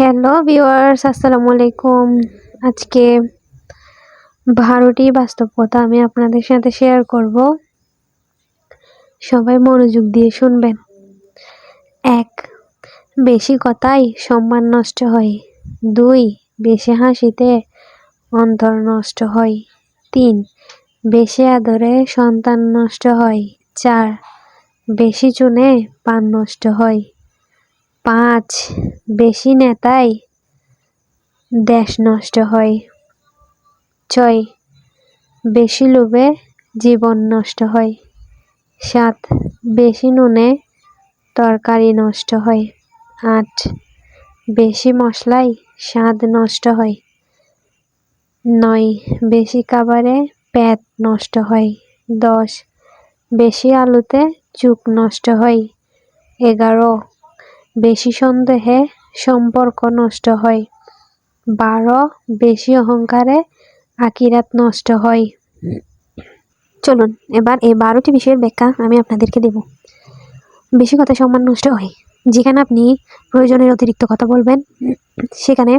Hello viewers আসসালামু আলাইকুম। আজকে বারোটি বাস্তবতা আমি আপনাদের সাথে শেয়ার করব। সবাই মনোযোগ দিয়ে শুনবেন। এক, বেশি কথাই সম্মান নষ্ট হয়। দুই, বেশি হাসিতে অন্তর নষ্ট হয়। তিন, বেশি আদরে সন্তান নষ্ট হয়। চার, বেশি চুনে পান নষ্ট হয়। পাঁচ। বেশি নেতাই দেশ নষ্ট হয়। ছয়। বেশি লোভে জীবন নষ্ট হয়। সাত। বেশি নুনে তরকারি নষ্ট হয়। আট। বেশি মশলায় স্বাদ নষ্ট হয়। নয়। বেশি খাবারে পেট নষ্ট হয়। দশ। বেশি আলুতে চুক নষ্ট হয়। এগারো। বেশি সন্দেহে সম্পর্ক নষ্ট হয়। বারো, বেশি অহংকারে আকিরাত নষ্ট হয়। চলুন, এবার এই বারোটি বিষয়ের ব্যাখ্যা আমি আপনাদেরকে দেব। বেশি কথা সম্মান নষ্ট হয়। যেখানে আপনি প্রয়োজনের অতিরিক্ত কথা বলবেন, সেখানে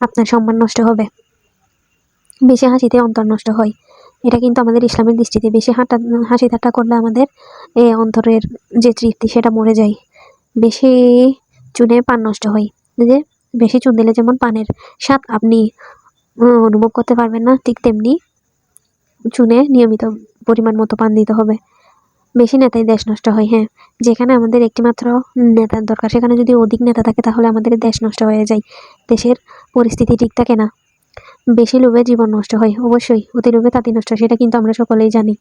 আপনার সম্মান নষ্ট হবে। বেশি হাসিতে অন্তর নষ্ট হয়। এটা কিন্তু আমাদের ইসলামের দৃষ্টিতে বেশি হাঁটা হাসি ঠাট্টা করলে আমাদের এই অন্তরের যে তৃপ্তি, সেটা মরে যায়। বেশি চুনে পান নষ্ট হয়। যে বেশি চুন দিলে যেমন পানের স্বাদ আপনি অনুভব করতে পারবেন না, ঠিক তেমনি চুনে নিয়মিত পরিমাণ মতো পান দিতে হবে। বেশি নেতাই দেশ নষ্ট হয় হ্যাঁ। যেখানে আমাদের একটিমাত্র নেতার দরকার, সেখানে যদি অধিক নেতা থাকে, তাহলে আমাদের দেশ নষ্ট হয়ে যায়। দেশের পরিস্থিতি ঠিক থাকে না। বেশি লোভে জীবন নষ্ট হয়, অবশ্যই। অতি লোভে তাঁতি নষ্ট সেটা কিন্তু আমরা সকলেই জানি।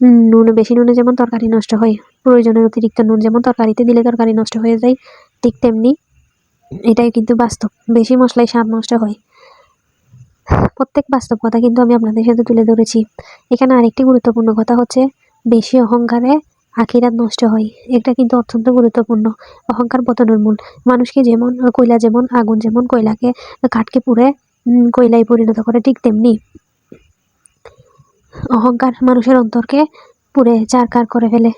নুন, বেশি নুনে যেমন তরকারি নষ্ট হয়, প্রয়োজনের অতিরিক্ত নুন যেমন তরকারিতে দিলে তরকারি নষ্ট হয়ে যায়, ঠিক তেমনি এটাই কিন্তু বাস্তব, বেশি মশলায় স্বাদ নষ্ট হয়। প্রত্যেক বাস্তব কথা কিন্তু আমি আপনাদের সাথে তুলে ধরেছি। এখানে আরেকটি গুরুত্বপূর্ণ কথা হচ্ছে, বেশি অহংকারে আখিরাত নষ্ট হয়। এটা কিন্তু অত্যন্ত গুরুত্বপূর্ণ। অহংকার পতনের মূল। মানুষকে যেমন, কয়লা যেমন, আগুন যেমন কয়লাকে, কাঠকে পুড়ে কয়লায় পরিণত করে, ঠিক তেমনি অহংকার মানুষের অন্তরকে পুড়ে চারকার করে ফেলে।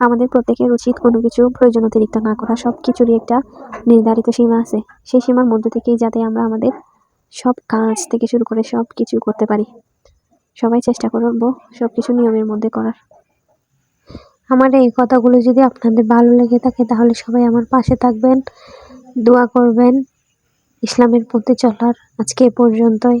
আমাদের প্রত্যেকের উচিত কোনো কিছু প্রয়োজন অতিরিক্ত না করা। সব কিছুরই একটা নির্ধারিত সীমা আছে। সেই সীমার মধ্যে থেকেই যাতে আমরা আমাদের সব কাজ থেকে শুরু করে সব কিছু করতে পারি। সবাই চেষ্টা করব সব কিছু নিয়মের মধ্যে করার। আমার এই কথাগুলো যদি আপনাদের ভালো লেগে থাকে, তাহলে সবাই আমার পাশে থাকবেন, দোয়া করবেন। ইসলামের পথে চলার আজকে এ পর্যন্তই।